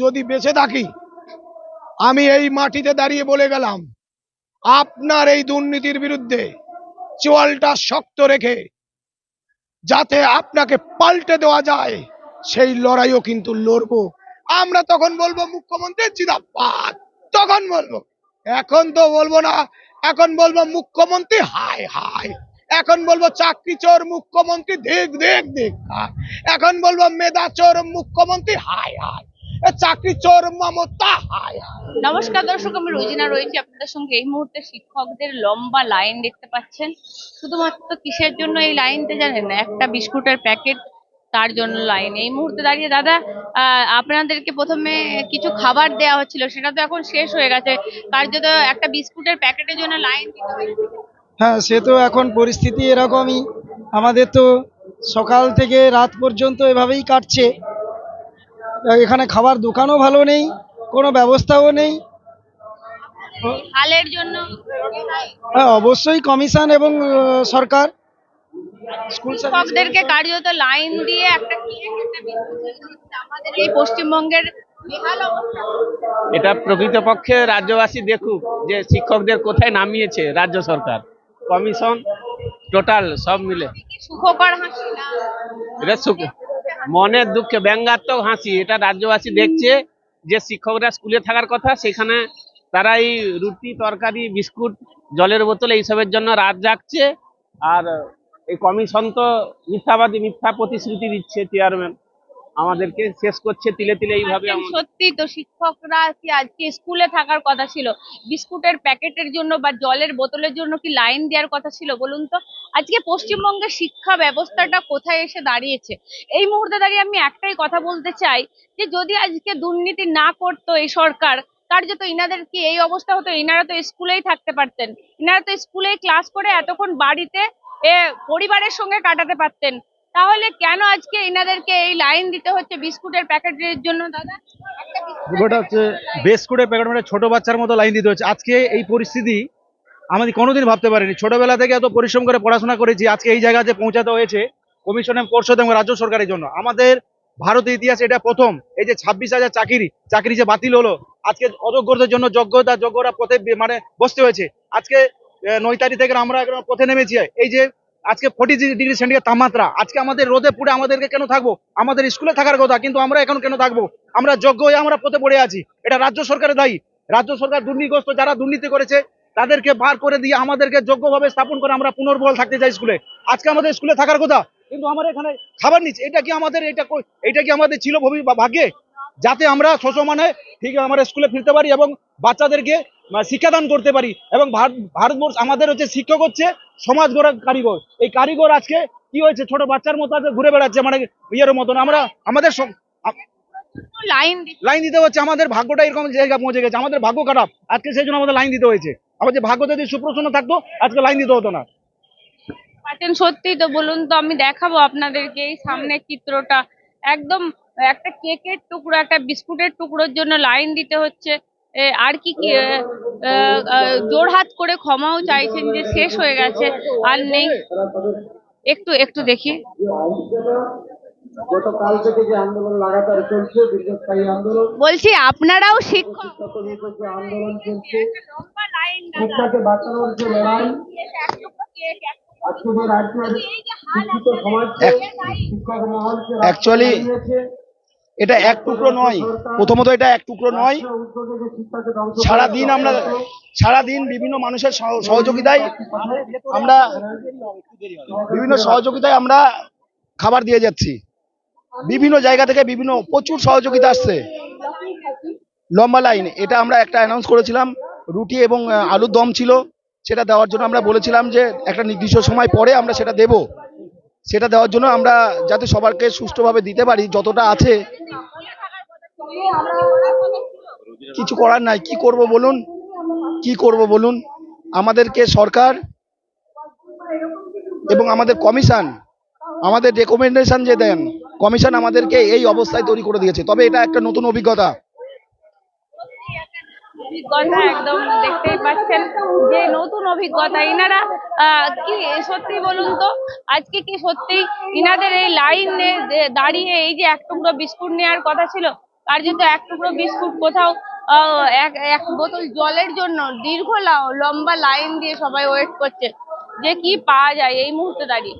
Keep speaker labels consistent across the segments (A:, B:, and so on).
A: যদি বেঁচে থাকি, আমি এই মাটিতে দাঁড়িয়ে বলে গেলাম, আপনার এই দুর্নীতির বিরুদ্ধে চোয়ালটা শক্ত রেখে যাতে আপনাকে পাল্টে দেওয়া যায়, সেই লড়াইও কিন্তু লড়বো। আমরা তখন বলব, মুখ্যমন্ত্রী জিদাবাদ তখন বলব। এখন তো বলব না, এখন বলব মুখ্যমন্ত্রী, হায় হায়। এখন বলব চাকরি চোর মুখ্যমন্ত্রী, দেখ দেখ দেখ এখন বলব মেধা চোর মুখ্যমন্ত্রী, হায় হায়। চাকরি চোর মমতা
B: নমস্কার দর্শক আমি রোজিনা রয়েছি। আপনাদের সঙ্গে এই মুহূর্তে শিক্ষকদের লম্বা লাইন দেখতে পাচ্ছেন। শুধুমাত্র কিসের জন্য এই লাইনটা জানেন? না একটা বিস্কুটের প্যাকেট তার জন্য লাইন। এই মুহূর্তে দাঁড়িয়ে দাদা আহ, আপনাদেরকে প্রথমে কিছু খাবার দেওয়া হচ্ছিল সেটা তো এখন শেষ হয়ে গেছে। কার্যত একটা বিস্কুটের প্যাকেটের জন্য লাইন দিতে হয়েছে
C: হ্যাঁ সে তো এখন পরিস্থিতি এরকমই। আমাদের তো সকাল থেকে রাত পর্যন্ত এভাবেই কাটছে। এখানে খাবার দোকানও ভালো নেই কোনো ব্যবস্থাও নেই।
B: হালের জন্য?
C: হ্যাঁ অবশ্যই কমিশন এবং সরকার।
B: শিক্ষকদেরকে কার্যত লাইন দিয়ে একটা কেক একটা বিস্কুট দিচ্ছে। আমাদের এই পশ্চিমবঙ্গের
D: এটা প্রকৃতপক্ষে রাজ্যবাসী দেখুক যে শিক্ষকদের কোথায় নামিয়েছে রাজ্য সরকার। কমিশন টোটাল সব মিলে।
B: সুখকর হাসি না?
D: এটা সুখ- মনের দুঃখে ব্যঙ্গাত্মক হাসি এটা রাজ্যবাসী দেখছে যে শিক্ষকরা স্কুলে থাকার কথা সেখানে তারা এই রুটি তরকারি বিস্কুট জলের বোতল এইসবের জন্য রাত জাগছে। আর এই কমিশন তো মিথ্যাবাদী মিথ্যা প্রতিশ্রুতি দিচ্ছে চেয়ারম্যান আমাদেরকে শেষ করছে তিলে তিলে এইভাবে
B: বলছেন সত্যি তো শিক্ষকরা কি আজকে স্কুলে থাকার কথা ছিল? বিস্কুটের প্যাকেটের জন্য বা জলের বোতলের জন্য কি লাইন দেওয়ার কথা ছিল বলুন তো? আজকে পশ্চিমবঙ্গের শিক্ষা ব্যবস্থাটা কোথায় এসে দাঁড়িয়েছে? এই মুহূর্তে দাঁড়িয়ে আমি একটাই কথা বলতে চাই যে যদি আজকে দুর্নীতি না করতো এই সরকার কার্যত ইনাদের কি এই অবস্থা হতো? ইনারা তো স্কুলেই থাকতে পারতেন। ইনারা তো স্কুলেই ক্লাস করে এতক্ষণ বাড়িতে এ পরিবারের সঙ্গে কাটাতে পারতেন। তাহলে কেন আজকে ইনাদেরকে এই লাইন দিতে হচ্ছে বিস্কুটের প্যাকেটের জন্য দাদা? বিস্কুটের
E: হচ্ছে প্যাকেট মানে ছোট বাচ্চার মতো লাইন দিতে হচ্ছে। আজকে এই পরিস্থিতি আমাদের কোনোদিন ভাবতে পারিনি। ছোটবেলা থেকে এত পরিশ্রম করে পড়াশোনা করেছি, আজকে এই জায়গাতে পৌঁছাতে হয়েছে কমিশন পর্ষদ এবং রাজ্য সরকারের জন্য। আমাদের ভারতের ইতিহাসে এটা প্রথম। এই যে ছাব্বিশ হাজার চাকরি চাকরি যে বাতিল হলো, আজকে অযোগ্যদের জন্য যোগ্যতা, যোগ্যরা পথে মানে বসতে হয়েছে। আজকে নয় তারিখ থেকে আমরা একদম পথে নেমেছি। এই যে আজকে ফোর্টি ডিগ্রি সেন্টিগ্রেড তাপমাত্রা, আজকে আমাদের রোদে পুড়ে আমাদেরকে কেন থাকব? আমাদের স্কুলে থাকার কথা, কিন্তু আমরা এখন কেন থাকব? আমরা যোগ্য হয়ে আমরা পথে পড়ে আছি। এটা রাজ্য সরকারের দায়ী। রাজ্য সরকার দুর্নীতিগ্রস্ত, যারা দুর্নীতি করেছে তাদেরকে বার করে দিয়ে আমাদেরকে যোগ্যভাবে স্থাপন করে আমরা পুনর্বল থাকতে চাই স্কুলে। আজকে আমাদের স্কুলে থাকার কথা কিন্তু আমার এখানে খাবার নিচ্ছে। এটা কি আমাদের এটা এটা কি আমাদের ছিল ভবি ভাগ্যে? যাতে আমরা সসমানে ঠিক আমরা স্কুলে ফিরতে পারি এবং বাচ্চাদেরকে শিক্ষাদান করতে পারি। এবং ভারত ভারতবর্ষ আমাদের হচ্ছে শিক্ষক হচ্ছে সমাজ গড়ার কারিগর। এই কারিগর আজকে কি হয়েছে? ছোট বাচ্চার মতো আজকে ঘুরে বেড়াচ্ছে মানে ইয়ের মতন। আমরা আমাদের
B: লাইন
E: লাইন দিতে হচ্ছে। আমাদের ভাগ্যটা এরকম জায়গা পৌঁছে গেছে। আমাদের ভাগ্য খারাপ। আজকে সেই জন্য আমাদের লাইন দিতে হয়েছে। আবার যে ভাগ্য যদি সুপ্রসন্ন থাকতো, আজকে লাইন দিতে হতো না।
B: সত্যি তো বলুন তো, আমি দেখাবো আপনাদেরকে এই সামনের চিত্রটা। একদম একটা কেকের টুকরো, একটা বিস্কুটের টুকরোর জন্য লাইন দিতে হচ্ছে। আর কি কি জোড়হাত করে ক্ষমাও চাইছেন যে শেষ হয়ে গেছে, আর নেই। একটু একটু দেখি।
F: গতকাল থেকে যে আন্দোলন লাগাতার চলছে দীর্ঘস্থায়ী আন্দোলন
B: বলছি আপনারাও শিক্ষক।
F: আন্দোলন চলছে বাঁচানোর যে লড়াই আজকে যে রাজ্যের শিক্ষিত মহলকে
A: এটা এক টুকরো নয়। প্রথমত এটা এক টুকরো নয়। সারাদিন আমরা সারাদিন বিভিন্ন মানুষের সহ- সহযোগিতায় আমরা বিভিন্ন সহযোগিতায় আমরা খাবার দিয়ে যাচ্ছি। বিভিন্ন জায়গা থেকে বিভিন্ন, প্রচুর সহযোগিতা আসছে। লম্বা লাইন, এটা আমরা একটা অ্যানাউন্স করেছিলাম, রুটি এবং আলুর দম ছিল, সেটা দেওয়ার জন্য আমরা বলেছিলাম যে একটা নির্দিষ্ট সময় পরে আমরা সেটা দেব। সেটা দেওয়ার জন্য আমরা যাতে সবারকে সুষ্ঠুভাবে দিতে পারি, যতটা আছে। কিছু করার নাই, কি করব বলুন? কি করব বলুন? আমাদেরকে সরকার এবং আমাদের কমিশন, আমাদের রেকমেন্ডেশন যে দেন কমিশন আমাদেরকে এই অবস্থায় তৈরি করে দিয়েছে। তবে এটা একটা নতুন অভিজ্ঞতা।
B: দাঁড়িয়ে এই যে এক টুকরো বিস্কুট নেওয়ার কথা ছিল কার্যত এক টুকরো বিস্কুট কোথাও এক বোতল জলের জন্য দীর্ঘ লম্বা লাইন দিয়ে সবাই ওয়েট করছে যে কি পাওয়া যায় এই মুহূর্তে দাঁড়িয়ে।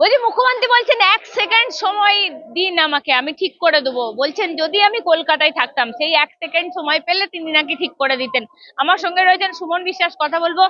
B: বলছি, মুখ্যমন্ত্রী বলছেন, এক সেকেন্ড সময় দিন আমাকে, আমি ঠিক করে দেবো। বলছেন, যদি আমি কলকাতায় থাকতাম, সেই এক সেকেন্ড সময় পেলে তিনি নাকি ঠিক করে দিতেন। আমার সঙ্গে রয়েছেন সুমন বিশ্বাস, কথা বলব।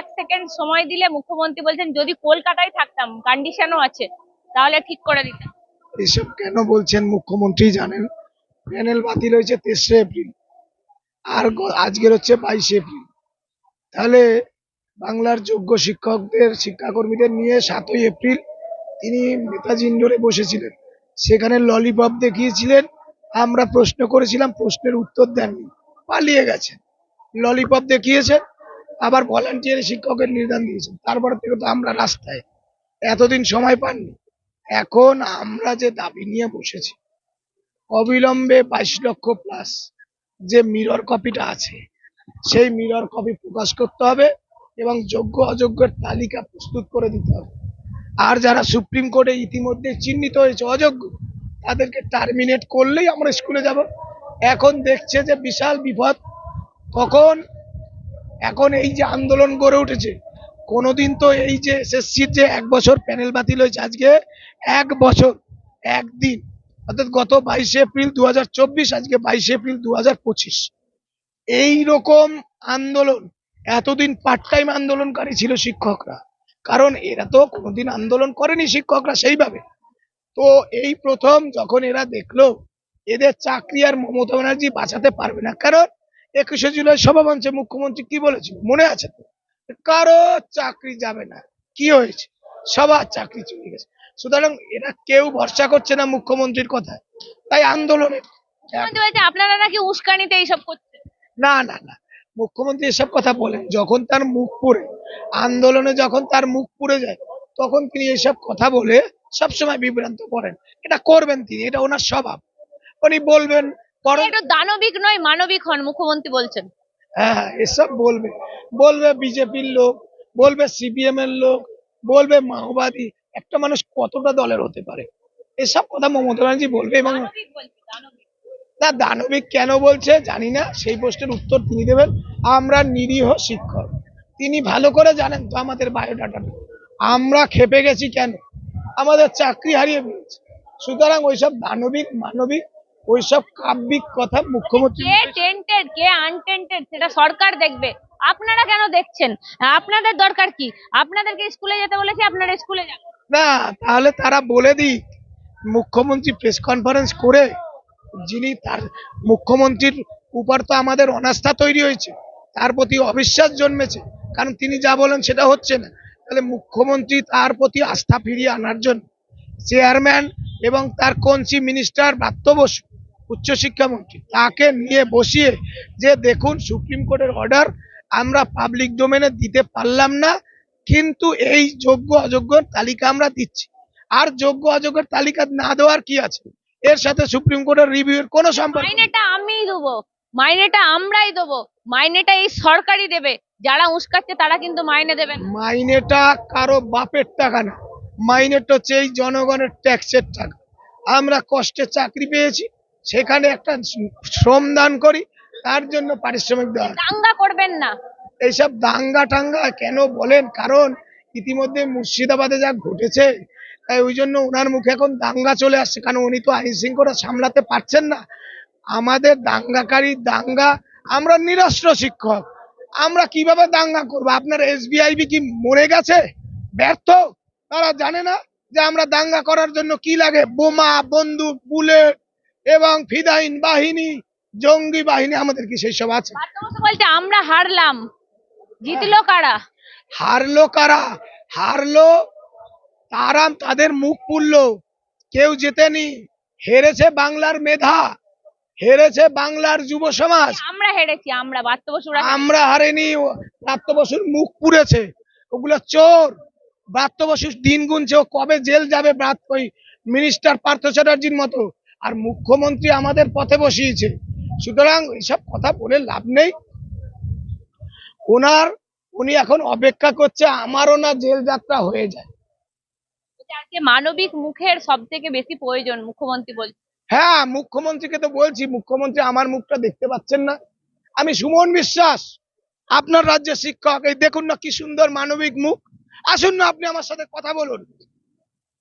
B: এক সেকেন্ড সময় দিলে মুখ্যমন্ত্রী বলছেন, যদি কলকাতায় থাকতাম কন্ডিশনও আছে, তাহলে ঠিক করে দিতেন।
A: এসব কেন বলছেন মুখ্যমন্ত্রী জানেন? প্যানেল বাতিল হয়েছে তেসরা এপ্রিল, আর আজকের হচ্ছে বাইশে এপ্রিল। তাহলে বাংলার যোগ্য শিক্ষকদের, শিক্ষাকর্মীদের নিয়ে সাতই এপ্রিল তিনি নেতাজি ইন্ডোরে বসেছিলেন। সেখানে ললিপপ দেখিয়েছিলেন। আমরা প্রশ্ন করেছিলাম, প্রশ্নের উত্তর দেননি। পালিয়ে গেছেন ললিপপ দেখিয়েছেন, আবার ভলান্টিয়ার শিক্ষকের নির্দান দিয়েছেন। তারপর থেকে তো আমরা রাস্তায়। এতদিন সময় পাননি। এখন আমরা যে দাবি নিয়ে বসেছি, অবিলম্বে বাইশ লক্ষ প্লাস যে মিরর কপিটা আছে, সেই মিরর কপি প্রকাশ করতে হবে। এবং যোগ্য অযোগ্যের তালিকা প্রস্তুত করে দিতে হবে। আর যারা সুপ্রিম কোর্টে ইতিমধ্যে চিহ্নিত হয়েছে অযোগ্য, তাদেরকে টার্মিনেট করলেই আমরা স্কুলে যাব। এখন দেখছে যে বিশাল বিপদ। তখন, এখন এই যে আন্দোলন গড়ে উঠেছে, কোনোদিন তো এই যে এসএসসির যে এক বছর প্যানেল বাতিল হয়েছে আজকে, এক বছর, একদিন, অর্থাৎ গত বাইশে এপ্রিল দু হাজার চব্বিশ, আজকে বাইশে এপ্রিল দু হাজার পঁচিশ। এই রকম আন্দোলন এতদিন পার্ট টাইম আন্দোলনকারী ছিল শিক্ষকরা। কারণ এরা তো কোনোদিন আন্দোলন করেনি শিক্ষকরা সেইভাবে। তো এই প্রথম যখন এরা দেখল এদের চাকরি আর মমতা ব্যানার্জি বাঁচাতে পারবে না। কারণ একুশে জুলাই সভামঞ্চে মুখ্যমন্ত্রী কি বলেছিল? মনে আছে তো? কারও চাকরি যাবে না। কি হয়েছে? সবার চাকরি চলে গেছে। সুতরাং এরা কেউ ভরসা করছে না মুখ্যমন্ত্রীর কথায়। তাই আন্দোলনে
B: মুখ্যমন্ত্রী বলছে আপনারা নাকি উস্কানিতে এইসব করছেন?
A: না না না। মুখ্যমন্ত্রী এসব কথা বলেন যখন তার মুখ পুড়ে আন্দোলনে যখন তার মুখ পুড়ে যায় তখন তিনি এসব কথা বলে সবসময় বিভ্রান্ত করেন। এটা করবেন তিনি এটা ওনার স্বভাব। উনি বলবেন
B: একটু দানবিক নয় মানবিক হন মুখ্যমন্ত্রী বলছেন।
A: হ্যাঁ হ্যাঁ, এসব বলবে। বলবে বিজেপির লোক বলবে সিপিএম এর লোক বলবে মাওবাদী। একটা মানুষ কতটা দলের হতে পারে? এসব কথা মমতা ব্যানার্জি বলবে এবং না দানবিক কেন বলছে জানি না সেই প্রশ্নের উত্তর তিনি দেবেন আমরা নিরীহ শিক্ষক। তিনি ভালো করে জানেন তো আমাদের বায়োডাটাটা। আমরা খেপে গেছি কেন? আমাদের চাকরি হারিয়ে ফেলেছি। সুতরাং ওইসব দানবিক মানবিক ওইসব কাব্যিক কথা মুখ্যমন্ত্রী
B: কে টেন্টেড কে আনটেন্টেড সেটা সরকার দেখবে। আপনারা কেন দেখছেন? আপনাদের দরকার কি? আপনাদেরকে স্কুলে যেতে বলেছি আপনারা স্কুলে যান।
A: না তাহলে তারা বলে দিক। মুখ্যমন্ত্রী প্রেস কনফারেন্স করে যিনি তার মুখ্যমন্ত্রীর উপর তো আমাদের অনাস্থা তৈরি হয়েছে, তার প্রতি অবিশ্বাস জন্মেছে। কারণ তিনি যা বলেন সেটা হচ্ছে না। তাহলে মুখ্যমন্ত্রী তার প্রতি আস্থা ফিরিয়ে আনার জন্য চেয়ারম্যান এবং তার কঞ্চি মিনিস্টার ব্রাত্য বসু উচ্চশিক্ষামন্ত্রী তাকে নিয়ে বসিয়ে যে দেখুন সুপ্রিম কোর্টের অর্ডার, আমরা পাবলিক ডোমেনে দিতে পারলাম না, কিন্তু এই যোগ্য অযোগ্যর তালিকা আমরা দিচ্ছি। আর যোগ্য অযোগ্যের তালিকা না দেওয়ার কি আছে? এর সাথে সুপ্রিম কোর্টের রিভিউর কোনো সম্পর্ক।
B: মাইনেটা আমিই দেবো। মাইনেটা আমরাই দেবো। মাইনেটা এই সরকারই দেবে। যারা উস্কাচ্ছে তারা কিন্তু মাইনে দেবে না।
A: মাইনেটা কারও বাপের টাকা না। মাইনেটা হচ্ছে এই জনগণের ট্যাক্সের টাকা। আমরা কষ্টে চাকরি পেয়েছি সেখানে একটা শ্রম দান করি তার জন্য পারিশ্রমিক দেওয়া
B: দাঙ্গা করবেন না।
A: এইসব দাঙ্গা টাঙ্গা কেন বলেন? কারণ ইতিমধ্যে মুর্শিদাবাদে যা ঘটেছে তাই ওই জন্য ওনার মুখে এখন দাঙ্গা চলে আসছে। কারণ উনি তো আইন শৃঙ্খলা সামলাতে পারছেন না। আমাদের দাঙ্গাকারী দাঙ্গা আমরা নিরস্ত্র শিক্ষক। আমরা কীভাবে দাঙ্গা করব? আপনার এসবিআইবি কি মরে গেছে? ব্যর্থ? তারা জানে না যে আমরা দাঙ্গা করার জন্য কি লাগে। বোমা বন্দুক বুলেট এবং ফিদাইন বাহিনী জঙ্গি বাহিনী আমাদের কি সেই সব আছে?
B: আমরা হারলাম। জিতলো কারা?
A: হারলো কারা? হারলো তারা তাদের মুখ পুড়লো। কেউ জেতেনি। হেরেছে বাংলার মেধা। হেরেছে বাংলার যুব সমাজ।
B: আমরা হেরেছি আমরা পার্থ
A: আমরা হারেনি প্রাপ্ত বসুর মুখ পুড়েছে। ওগুলো চোর। ব্রাত্য বসু দিন গুনছে ও কবে জেল যাবে ব্রাত ওই মিনিস্টার পার্থ চ্যাটার্জির মতো? আর মুখ্যমন্ত্রী আমাদের পথে বসিয়েছে। সুতরাং এইসব কথা বলে লাভ নেই। ওনার উনি এখন অপেক্ষা করছে আমারও না জেল যাত্রা হয়ে যায়।
B: আজকে মানবিক মুখের সব থেকে বেশি প্রয়োজন মুখ্যমন্ত্রী বলছে
A: হ্যাঁ মুখ্যমন্ত্রীকে তো বলছি মুখ্যমন্ত্রী আমার মুখটা দেখতে পাচ্ছেন না। আমি সুমন বিশ্বাস আপনার রাজ্যের শিক্ষক। এই দেখুন না কি সুন্দর মানবিক মুখ। আসুন না আপনি আমার সাথে কথা বলুন।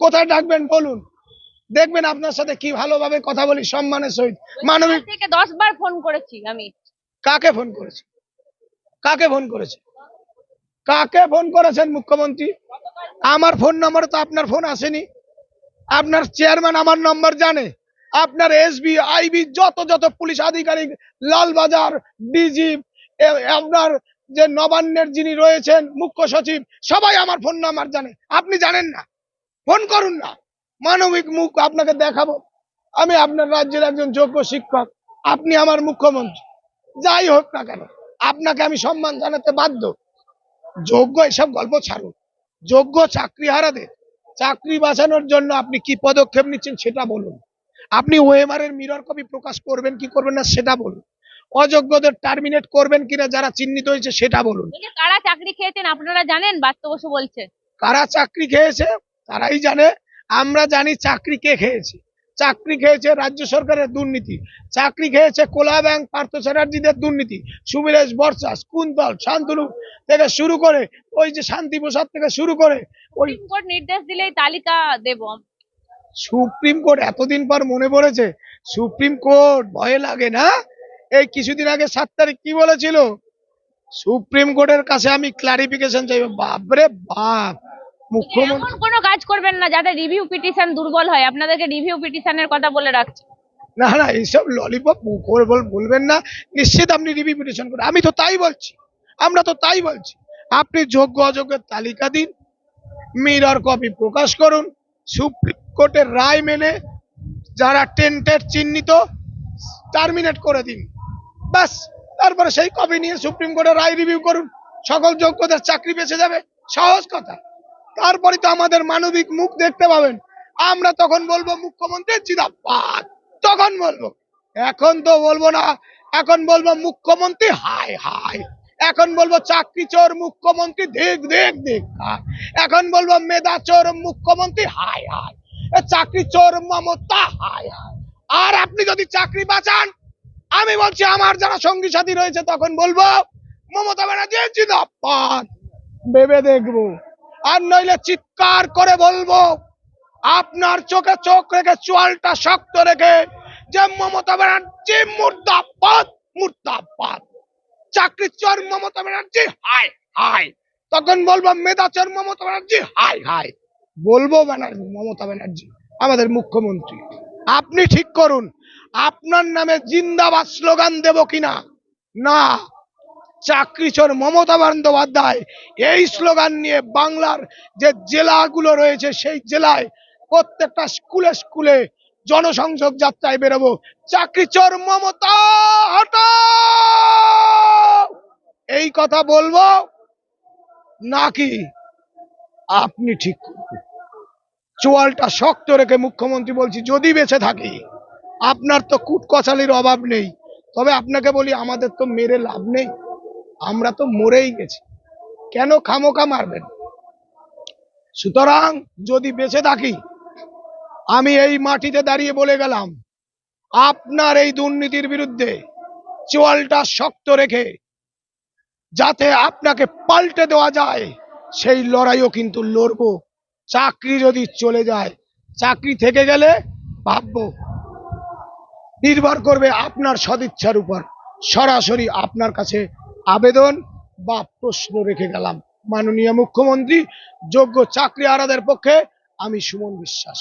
A: কোথায় ডাকবেন বলুন। দেখবেন আপনার সাথে কি ভালোভাবে কথা বলি সম্মানের সহিত। মানবিক
B: থেকে দশ বার ফোন করেছি আমি।
A: কাকে ফোন করেছে? কাকে ফোন করেছে? কাকে ফোন করেছেন মুখ্যমন্ত্রী? আমার ফোন নম্বর তো আপনার ফোন আসেনি। আপনার চেয়ারম্যান আমার নম্বর জানে। আপনার এসবি, আইবি, যত যত পুলিশ আধিকারিক, লালবাজার, ডিজি আপনার যে নবান্নের যিনি রয়েছেন মুখ্য সচিব, সবাই আমার ফোন নাম্বার জানে। আপনি জানেন না। ফোন করুন না। মানবিক মুখ আপনাকে দেখাবো। আমি আপনার রাজ্যের একজন যোগ্য শিক্ষক। আপনি আমার মুখ্যমন্ত্রী। যাই হোক না কেন, আপনাকে আমি সম্মান জানাতে বাধ্য। যোগ্য এসব গল্প ছাড়ুন। যোগ্য চাকরি হারাদের চাকরি বাঁচানোর জন্য আপনি কি পদক্ষেপ নিচ্ছেন সেটা বলুন। আপনি ওএমআর এর মিরর কপি প্রকাশ করবেন কি করবেন না সেটা বলুন। অযোগ্যদের টার্মিনেট করবেন কিনা যারা চিহ্নিত হয়েছে সেটা বলুন।
B: কারা চাকরি খেয়েছেন আপনারা জানেন? বাস্তব বসু বলছে।
A: কারা চাকরি খেয়েছে? তারাই জানে। আমরা জানি চাকরি কে খেয়েছে। চাকরি খেয়েছে রাজ্য সরকারের দুর্নীতি। চাকরি খেয়েছে কোলা ব্যাংক পার্থ চ্যাটার্জিদের দুর্নীতি। সুবিরেশ বর্ষাস কুন্তল শান্তনু থেকে শুরু করে ওই যে শান্তি প্রসাদ থেকে শুরু করে ওই
B: সুপ্রিম কোর্ট নির্দেশ দিলেই তালিকা দেব।
A: সুপ্রিম কোর্ট এতদিন পর মনে পড়েছে সুপ্রিম কোর্ট ভয়ে লাগে না? এই কিছুদিন আগে সাত তারিখ কি বলেছিল? সুপ্রিম কোর্টের কাছে আমি ক্লারিফিকেশন চাইব। বাপরে বাপ মুখ্যমন্ত্রী
B: কাজ করবেন না, যাতে রিভিউ পিটিশন দুর্বল হয়। আপনাদেরকে রিভিউ পিটিশনের কথা বলে রাখছি।
A: না না, এইসব ললিপপ বলবেন না। নিশ্চিত আপনি রিভিউ পিটিশন করেন আমি তো তাই বলছি। আমরা তো তাই বলছি। আপনি যোগ্য অযোগ্যের তালিকা দিন মিরর কপি প্রকাশ করুন, সুপ্রিম কোর্টের রায় মেনে যারা টেন্টেড চিহ্নিত টার্মিনেট করে দিন। ব্যাস, তারপরে সেই কপি নিয়ে সুপ্রিম কোর্টের রায় রিভিউ করুন। সকল যোগ্যদের চাকরি বেঁচে যাবে। সহজ কথা। তারপরে তো আমাদের মানবিক মুখ দেখতে পাবেন। আমরা তখন বলব, মুখ্যমন্ত্রী জিদাবাদ তখন বলব। এখন তো বলব না, এখন বলব মুখ্যমন্ত্রী হাই হাই এখন বলব চাকরি চোর মুখ্যমন্ত্রী দেখ দেখ দেখ। এখন বলব মেধা চোর মুখ্যমন্ত্রী হাই হাই চাকরি চোর মমতা হাই হাই আর আপনি যদি চাকরি বাঁচান, আমি বলছি আমার যারা সঙ্গী সাথী রয়েছে, তখন বলব, মমতা ব্যানার্জি জিদাবাদ ভেবে দেখব। আর নইলে চিৎকার করে বলব, আপনার চোখে চোখ রেখে চোয়ালটা শক্ত রেখে যে মমতা ব্যানার্জি মুর্দাবাদ মুর্দাবাদ। চাকরি চোর মমতা ব্যানার্জি হাই হাই তখন বলব, মেধা চোর মমতা ব্যানার্জি হাই হাই বলব ব্যানার্জি, মমতা ব্যানার্জি, আমাদের মুখ্যমন্ত্রী, আপনি ঠিক করুন, আপনার নামে জিন্দাবাদ স্লোগান দেব কিনা? না। চাকরি চোর মমতা বন্দ্যোপাধ্যায়। এই স্লোগান নিয়ে বাংলার যে জেলাগুলো রয়েছে, সেই জেলায় প্রত্যেকটা স্কুলে স্কুলে জনসংযোগ যাত্রায় বেরোবো। চাকরি চোর মমতা এই কথা বলব নাকি আপনি ঠিক চোয়ালটা শক্ত রেখে মুখ্যমন্ত্রী বলছি, যদি বেঁচে থাকি, আপনার তো কুটকচালির অভাব নেই। তবে আপনাকে বলি, আমাদের তো মেরে লাভ নেই। আমরা তো মরেই গেছি। কেন খামোখা মারবেন? সুতরাং যদি বেঁচে থাকি, আমি এই মাটিতে দাঁড়িয়ে বলে গেলাম, আপনার এই দুর্নীতির বিরুদ্ধে চোয়ালটা শক্ত রেখে, যাতে আপনাকে পাল্টে দেওয়া যায়, সেই লড়াইও কিন্তু লড়বো। চাকরি যদি চলে যায়, চাকরি থেকে গেলে ভাববো, নির্ভর করবে আপনার সদিচ্ছার উপর। সরাসরি আপনার কাছে আবেদন বা প্রশ্ন রেখে গেলাম। মাননীয় মুখ্যমন্ত্রী যোগ্য চাকরি আরাদের পক্ষে আমি সুমন বিশ্বাস।